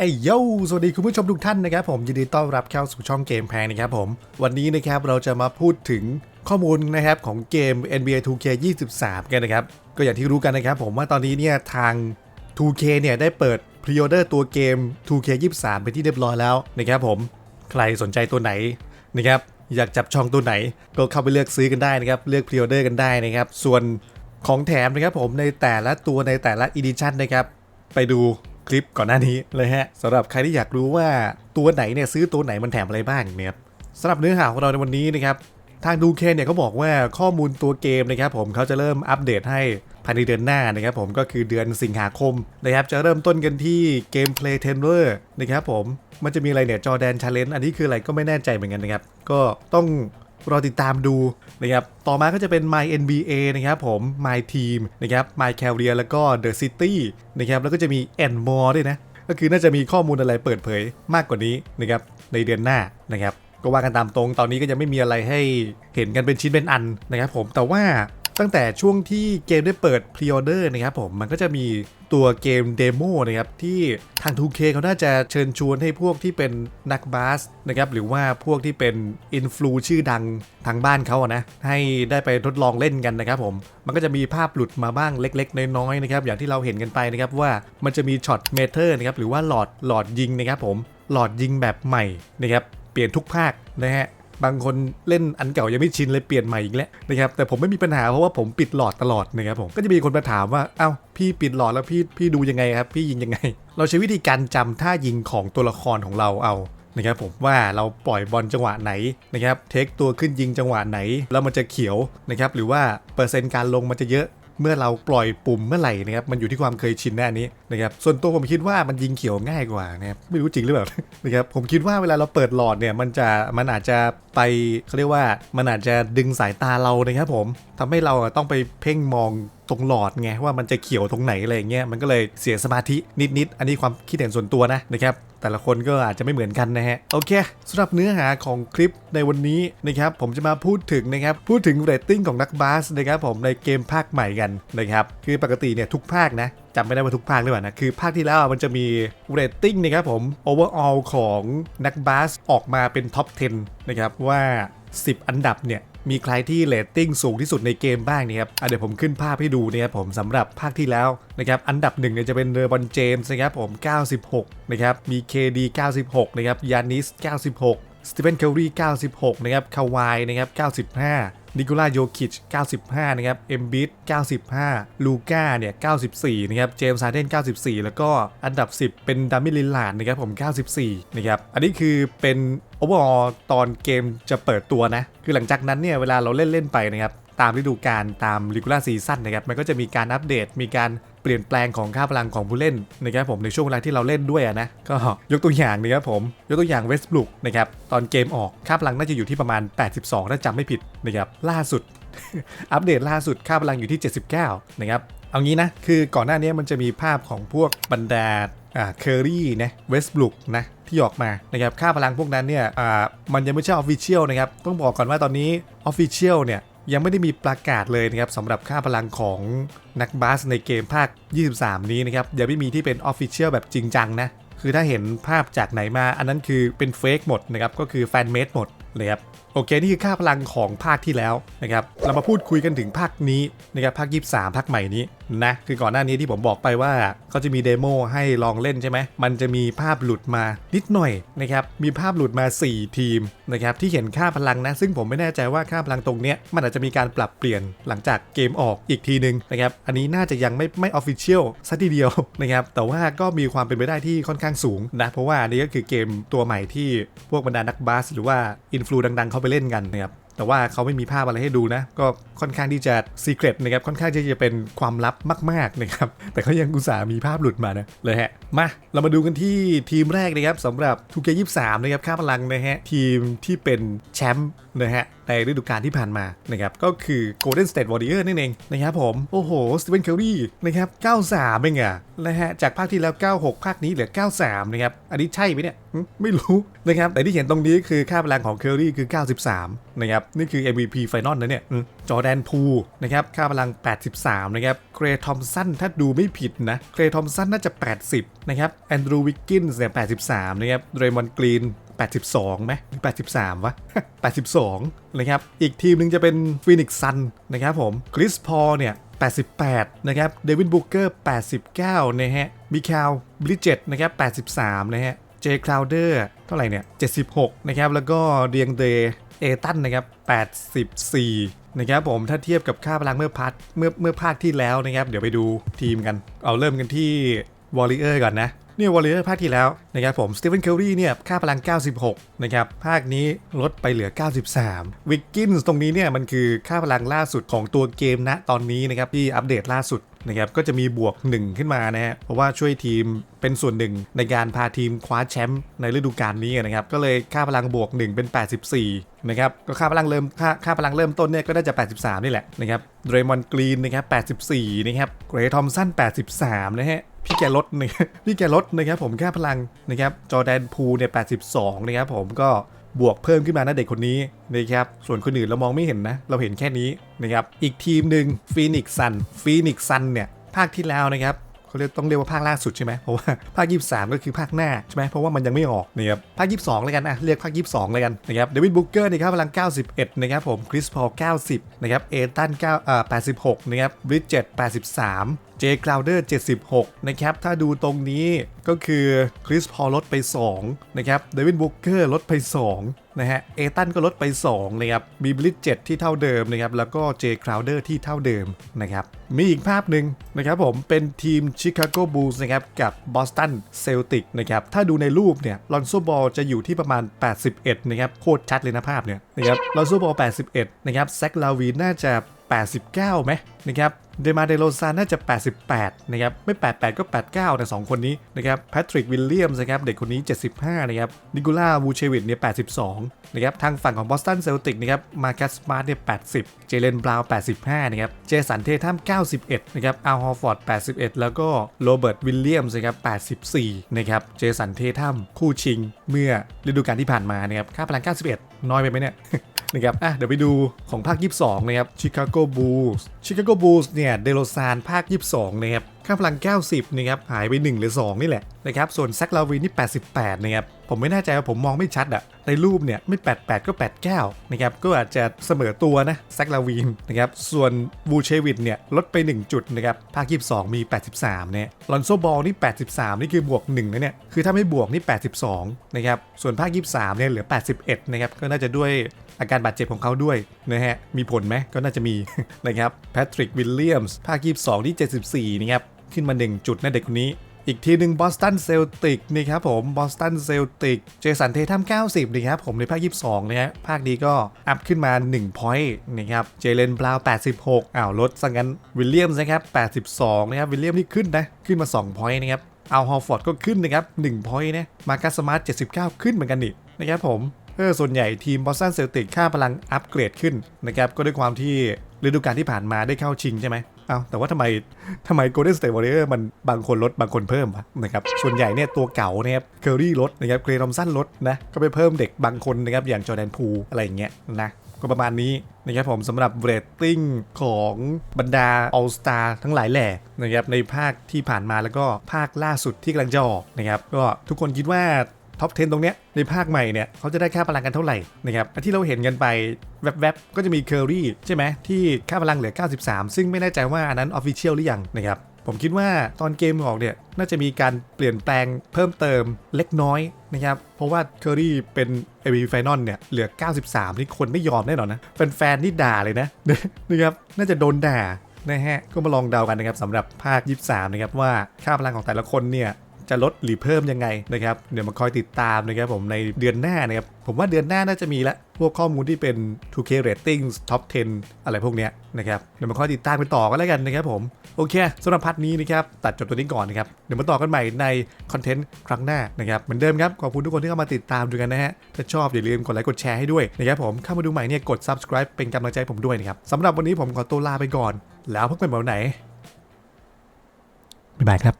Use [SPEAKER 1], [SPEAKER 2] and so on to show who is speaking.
[SPEAKER 1] เอ้ยโยสวัสดีคุณผู้ชมทุกท่านนะครับผมยินดีต้อนรับเข้าสู่ช่องเกมแพงนะครับผมวันนี้นะครับเราจะมาพูดถึงข้อมูลนะครับของเกม NBA 2K 23 กันนะครับก็อย่างที่รู้กันนะครับผมว่าตอนนี้เนี่ยทาง 2K เนี่ยได้เปิดพรีออเดอร์ตัวเกม 2K 23ไปที่เรียบร้อยแล้วนะครับผมใครสนใจตัวไหนนะครับอยากจับช่องตัวไหนก็เข้าไปเลือกซื้อกันได้นะครับเลือกพรีออเดอร์กันได้นะครับส่วนของแถมนะครับผมในแต่ละตัวในแต่ละอีดิชั่นนะครับไปดู คลิปก่อนหน้านี้เลยฮะสำหรับใครที่อยากรู้ว่าตัวไหนเนี่ยซื้อตัวไหนมันแถมอะไรบ้างเนี่ยครับสำหรับเนื้อหาของเราในวันนี้นะครับทางดูเคนเนี่ยเขาบอกว่าข้อมูลตัวเกมนะครับผมเขาจะเริ่มอัปเดตให้ภายในเดือนหน้านะครับผมก็คือเดือนสิงหาคมนะครับจะเริ่มต้นกันที่เกมเพลย์เทนเวอร์นะครับผมมันจะมีอะไรเนี่ยจอแดนชาเลนจ์อันนี้คืออะไรก็ไม่แน่ใจเหมือนกันนะครับ ก็ต้อง รอติดตามดูนะครับ ต่อมาก็จะเป็น My NBA นะครับผม My Team นะครับ My Career แล้วก็ The City นะครับ แล้วก็จะมี and more ด้วยนะ ก็คือน่าจะมีข้อมูลอะไรเปิดเผยมากกว่านี้นะครับในเดือนหน้านะครับ ก็ว่ากันตามตรง ตอนนี้ก็ยังไม่มีอะไรให้เห็นกันเป็นชิ้นเป็นอันนะครับผม แต่ว่า ตั้งแต่ช่วงที่เกมได้เปิดพรีออเดอร์นะครับผมมันก็จะมีตัวเกมเดโมนะครับที่ทาง 2K เขาน่าจะเชิญชวนให้พวกที่เป็นนักบาสนะครับหรือว่าพวกที่เป็นอินฟลูชื่อดังทางบ้านเขาอะนะให้ได้ไปทดลองเล่นกันนะครับผมมันก็จะมีภาพหลุดมาบ้างเล็ก ๆ น้อยๆนะครับอย่างที่เราเห็นกันไปนะครับว่ามันจะมีช็อตเมเทอร์นะครับหรือว่าหลอดหลอดยิงนะครับผมหลอดยิงแบบใหม่นะครับเปลี่ยนทุกภาคนะฮะ บางคนเล่นอันเก่ายังไม่ชินเลยเปลี่ยนใหม่อีกแล้วนะครับแต่ผมไม่มีปัญหาเพราะว่าผมปิดหลอดตลอดนะครับผมก็จะมีคนมาถามว่าเอ้าพี่ปิดหลอดแล้วพี่พี่ดูยังไงครับพี่ยิงยังไง เราใช้วิธีการจำท่ายิงของตัวละครของเราเอานะครับผมว่าเราปล่อยบอลจังหวะไหนนะครับเทคตัวขึ้นยิงจังหวะไหน แล้วมันจะเขียวนะครับหรือว่าเปอร์เซ็นต์การลงมันจะเยอะ เมื่อเราปล่อยปุ่มเมื่อไหร่นะครับมันอยู่ที่ความเคยชินแน่นี้นะครับส่วนตัวผมคิดว่ามันยิงเขียวง่ายกว่านะครับไม่รู้จริงหรือเปล่านะครับผมคิดว่าเวลาเราเปิดหลอดเนี่ยมันจะมันอาจจะไปเขาเรียกว่ามันอาจจะดึงสายตาเรานะครับผมทำให้เราต้องไปเพ่งมอง ตรงหลอดไงว่ามันจะเขียวตรงไหนอะไรอย่างเงี้ยมันก็เลยเสียสมาธินิดๆอันนี้ความคิดเห็นส่วนตัวนะนะครับแต่ละคนก็อาจจะไม่เหมือนกันนะฮะโอเคสำหรับเนื้อหาของคลิปในวันนี้นะครับผมจะมาพูดถึงนะครับพูดถึงเรตติ้งของนักบาสนะครับผมในเกมภาคใหม่กันนะครับคือปกติเนี่ยทุกภาคนะจำไม่ได้ว่าทุกภาคหรือเปล่านะ คือภาคที่แล้วมันจะมีเรตติ้งนะครับผม overall ของนักบาสออกมาเป็นท็อป 10 นะครับว่า 10 อันดับเนี่ยมีใครที่เรตติ้งสูงที่สุดในเกมบ้างนี่ครับเดี๋ยวผมขึ้นภาพให้ดูนะครับผมสำหรับภาคที่แล้วนะครับอันดับหนึ่งเนี่ยจะเป็นเรบอนเจมส์นะครับผม 96 นะครับมี KD 96 นะครับยานิส 96สตีเฟนเคลรี96 นะครับคาวายนะครับ 95 นิโคลาโยคิช 95 นะครับ เอมบิด95 ลูก้า เนี่ย 94 นะครับ เจมส์ซาเดน 94 แล้วก็อันดับ 10 เป็นดัมมิลิลลาดนะครับผม 94 นะครับ อันนี้คือเป็นโอเวอร์ตอนเกมจะเปิดตัวนะ คือหลังจากนั้นเนี่ย เวลาเราเล่นเล่นไปนะครับ ตามฤดูกาลตามลิกูล่าซีซั่นนะครับมันก็จะมีการอัปเดต มีการเปลี่ยนแปลงของค่าพลังของผู้เล่นนะครับผมในช่วงเวลาที่เราเล่นด้วยอะนะก็ยกตัวอย่างนะครับผมยกตัวอย่างเวสต์บลุกนะครับตอนเกมออกค่าพลังน่าจะอยู่ที่ประมาณ 82 ถ้าจำไม่ผิดนะครับล่าสุด อัปเดตล่าสุดค่าพลังอยู่ที่ 79 นะครับเอางี้นะคือก่อนหน้านี้มันจะมีภาพของพวกบรรดาอ่าเคอรี่นะเวสต์บลุกนะที่ออกมานะครับค่าพลังพวกนั้นเนี่ยอ่ามันยังไม่ใช่ออฟฟิเชียลนะครับต้องบอกก่อนว่าตอนนี้ออฟฟิเชียลเนี่ย ยังไม่ได้มีประกาศเลยนะครับสำหรับค่าพลังของนักบาสในเกมภาค 23 นี้นะครับยังไม่มีที่เป็นออฟฟิเชียลแบบจริงจังนะ คือถ้าเห็นภาพจากไหนมาอันนั้นคือเป็นเฟกหมดนะครับ ก็คือแฟนเมดหมดเลยครับโอเคนี่คือค่าพลังของภาคที่แล้วนะครับเรามาพูดคุยกันถึงภาคนี้นะครับภาค 23 ภาคใหม่นี้นะคือก่อนหน้านี้ที่ผมบอกไปว่าเขาจะมีเดโมให้ลองเล่นใช่ไหมมันจะมีภาพหลุดมานิดหน่อยนะครับมีภาพหลุดมา 4 ทีมนะครับที่เห็นค่าพลังนะ ซึ่งผมไม่แน่ใจว่าค่าพลังตรงเนี้ยมันอาจจะมีการปรับเปลี่ยนหลังจากเกมออกอีกทีนึงนะครับอันนี้น่าจะยังไม่ไม่ออฟฟิเชียลซะทีเดียวนะครับแต่ว่าก็มีความเป็นไปได้ที่ค่อนข้างสูงนะเพราะว่าอันนี้ก็คือเกมตัวใหม่ที่พวกบรรดานักบาสหรือว่าอินฟลูดังๆเขาไปเล่นกันนะครับแต่ว่าเขาไม่มีภาพอะไรให้ดูนะ ก็ค่อนข้างที่จะซีเครตนะครับค่อนข้างที่จะเป็นความลับมากๆนะครับแต่เขายังอุตส่าห์มีภาพหลุดมานะเลยฮะมาเรามาดูกันที่ทีมแรกนะครับสำหรับทูเกยี่สามนะครับค่าพลังนะฮะทีมที่เป็นแชมป์นะฮะ ในฤดูกาลที่ผ่านมานะครับก็คือ Golden State Warrior นั่นเองนะครับผม โอ้โหสตีเวนเคอรี่นะครับ 93เองอะนะฮะจากภาคที่แล้ว 96 ภาคนี้เหลือ 93 นะครับ อันนี้ใช่ไหมเนี่ยไม่รู้นะครับแต่ที่เห็นตรงนี้คือค่าพลังของเคอรี่คือ 93 นะครับ นี่คือ MVP ไฟนอลนะเนี่ยจอแดนพูนะครับค่าพลัง 83 นะครับเกรทอมสันถ้าดูไม่ผิดนะเกรทอมสันน่าจะ 80 นะครับแอนดรูวิกกินส์เนี่ย83 นะครับเรมอนกรีน 82ไหมหรือ83 วะ 82 นะครับ อีกทีมหนึ่งจะเป็นฟินิกซันนะครับผม คริสพอเนี่ย 88 นะครับ เดวินบุกเกอร์ 89 นะฮะ มิคาลบริเจตนะครับ 83 นะฮะ เจคลาวเดอร์ เท่าไหร่เนี่ย 76 นะครับ แล้วก็เดียงเดเอตันนะครับ 84นะครับผมถ้าเทียบกับค่าพลังเมื่อพาร์ทเมื่อเมื่อภาคที่แล้วนะครับ เดี๋ยวไปดูทีมกัน เอาเริ่มกันที่วอลเลเยอร์ก่อนนะ เนี่ยวอลเลย์ภาคที่แล้วนะครับผมสตีเฟนเคอรีเนี่ยค่าพลัง 96 นะครับ ภาคนี้ลดไปเหลือ 93 วิกกินส์ตรงนี้เนี่ยมันคือค่าพลังล่าสุดของตัวเกมณตอนนี้นะครับที่อัปเดตล่าสุดนะครับก็จะมีบวก 1 ขึ้นมานะฮะเพราะว่าช่วยทีมเป็นส่วนหนึ่งในการพาทีมคว้าแชมป์ในฤดูกาลนี้นะครับก็เลยค่าพลังบวก 1 เป็น 84นะครับก็ค่าพลังเริ่มค่าค่าพลังเริ่มต้นเนี่ยก็น่าจะ 83 นี่แหละนะครับเดรมอนกรีนนะครับ84นะครับเกรทอมสัน83นะฮะ พี่แกลดนะพี่แกลดนะครับผมค่าพลังนะครับจอแดนพูเนี่ย82นะครับผมก็บวกเพิ่มขึ้นมานะเด็กคนนี้นะครับส่วนคนอื่นเรามองไม่เห็นนะ เราเห็นแค่นี้นะครับอีกทีมหนึ่งฟีนิกซันฟีนิกซันเนี่ยภาคที่แล้วนะครับเขาเรียกต้องเรียกว่าภาคล่าสุดใช่ไหมเพราะว่าภาค 23 ก็คือภาคหน้าใช่ไหมเพราะว่ามันยังไม่ออกนะครับภาค 22เลยกันอะเรียกภาค 22เลยกันนะครับเดวิดบุกเกอร์นี่ครับพลัง 91 นะครับผมคริสพอล90 นะครับเอตัน9อ่า86 นะครับบริดเจ็ต83 เจคลาวเดอร์76 นะครับ ถ้าดูตรงนี้ก็คือคริสพอลดไป 2 นะครับเดวินบุกเกอร์ลดไป 2 นะฮะ เอตันก็ลดไป 2 นะครับ มีบลิดเจ็ที่เท่าเดิมนะครับ แล้วก็เจคลาวเดอร์ที่เท่าเดิมนะครับ มีอีกภาพหนึ่งนะครับผมเป็นทีมชิคาโกบูลส์นะครับ กับบอสตันเซลติกนะครับ ถ้าดูในรูปเนี่ยลอนโซบอลจะอยู่ที่ประมาณ 81 นะครับ โคตรชัดเลยนะภาพเนี่ยนะครับลอนโซบอล81 นะครับแซคลาวีน่าจะ 89ไหมนะครับ เดมาเดโรซาน่าจะ 88 นะครับ ไม่ 88 ก็ 89แต่2คนนี้นะครับแพทริกวิลเลียมส์นะครับ เด็กคนนี้ 75 นะครับนิโคล่าวูเชวิตเนี่ย 82 นะครับ ทางฝั่งของบอสตันเซลติกนะครับมาคัสมาร์ตเนี่ย 80 เจเลนบราวน์ 85 นะครับ เจสันเททัม91 นะครับอัลฮอฟอร์ด 81 แล้วก็โรเบิร์ตวิลเลียมส์นะครับ84 นะครับ เจสันเททัมคู่ชิงเมื่อฤดูกาลที่ผ่านมานะครับค่าพลัง 91 น้อยไปไหมเนี่ยนะครับอะเดี๋ยวไปดูของภาค 22 นะครับชิคาโกบูลส์ชิคาโกบูลส์เนี่ยเดโลซานภาค 22 นะครับ ค่าพลัง 90นะครับหายไป 1 หรือ 2 นี่แหละนะครับส่วนแซคลาวีนี่ 88นะครับผมไม่แน่ใจว่าผมมองไม่ชัดอะในรูปเนี่ยไม่ 88 ก็ 89นะครับก็อาจจะเสมอตัวนะแซคลาวีนนะครับส่วนบูเชวิตเนี่ยลดไป 1 จุดนะครับภาค 22 มี 83เนี่ยลอนโซบอลนี่ 83 นี่คือบวก1นะเนี่ยคือถ้าไม่บวกนี่ 82นะครับส่วนภาค 23เนี่ยเหลือ 81นะครับก็น่าจะด้วยอาการบาดเจ็บของเขาด้วยนะฮะ มีผลไหมก็น่าจะมีนะครับ แพทริก วิลเลียมส์ ภาค 22 ที่ 74 นะครับ ขึ้นมา 1 จุดนะเด็กคนนี้ อีกทีหนึ่งบอสตันเซลติกนี่ครับผมบอสตันเซลติกเจสันเททัม90นี่ครับผมในภาค 22นะฮะภาคนี้ก็อัพขึ้นมา1พอยต์นะครับเจเลนบราว86อ้าวลดซะงั้นวิลเลียมนะครับ82นะครับวิลเลียมนี่ขึ้นนะขึ้นมา2พอยต์นะครับเอาฮอลฟอร์ดก็ขึ้นนะครับ1พอยต์นะมาคัสมาร์ท79 ขึ้นเหมือนกันนี่นะครับผมเออส่วนใหญ่ทีมบอสตันเซลติกค่าพลังอัปเกรดขึ้นนะครับก็ด้วยความที่ฤดูกาลที่ผ่านมาได้เข้าชิงใช่ไหม อาแต่ว่าทำไมทำไม Golden State Warrior มันบางคนลดบางคนเพิ่มวะนะครับส่วนใหญ่เนี่ยตัวเก่าเนะครับเคอรี่ลดนะครับเกรย์ทอมสันลดนะก็ไปเพิ่มเด็กบางคนนะครับอย่างจอแดนพูอะไรอย่างเงี้ยนะก็ประมาณนี้นะครับผมสำหรับเรตติ้งของบรรดา All Star ทั้งหลายแหล่นะครับในภาคที่ผ่านมาแล้วก็ภาคล่าสุดที่กำลังจะออกนะครับก็ทุกคนคิดว่า ท็อป 10 ตรงเนี้ยในภาคใหม่เนี่ยเขาจะได้ค่าพลังกันเท่าไหร่นะครับที่เราเห็นกันไปแวบๆ ก็จะมีเคอรี่ใช่ไหมที่ค่าพลังเหลือ 93 ซึ่งไม่แน่ใจว่าอันนั้นออฟฟิเชียลหรือยังนะครับผมคิดว่าตอนเกมออกเนี่ยน่าจะมีการเปลี่ยนแปลงเพิ่มเติมเล็กน้อยนะครับ เพราะว่าเคอรี่เป็น MVP Final เนี่ยเหลือ 93 นี่คนไม่ยอมแน่นอนนะ แฟนๆนี่ด่าเลยนะนะครับน่าจะโดนด่านะฮะก็มาลองเดากันนะครับสำหรับภาค 23 นะครับว่าค่าพลังของแต่ละคนเนี่ย จะลดหรือเพิ่มยังไงนะครับเดี๋ยวมาคอยติดตามนะครับผมในเดือนหน้านะครับผมว่าเดือนหน้าน่าจะมีละพวกข้อมูลที่เป็น 2K ratings top 10 อะไรพวกเนี้ยนะครับเดี๋ยวมาคอยติดตามกันต่อกันแล้วกันนะครับผมโอเคสำหรับพัทนี้นะครับตัดจบตัวนี้ก่อนนะครับเดี๋ยวมาต่อกันใหม่ในคอนเทนต์ครั้งหน้านะครับเหมือนเดิมครับขอบคุณทุกคนที่เข้ามาติดตามดูกันนะฮะถ้าชอบอย่าลืมกดไลค์กดแชร์ให้ด้วยนะครับผมเข้ามาดูใหม่เนี่ยกด subscribe เป็นกำลังใจผมด้วยนะครับสำหรับวันนี้ผมขอตัวลาไปก่อน แล้วพบกันใหม่วันไหนบ๊ายบายครับ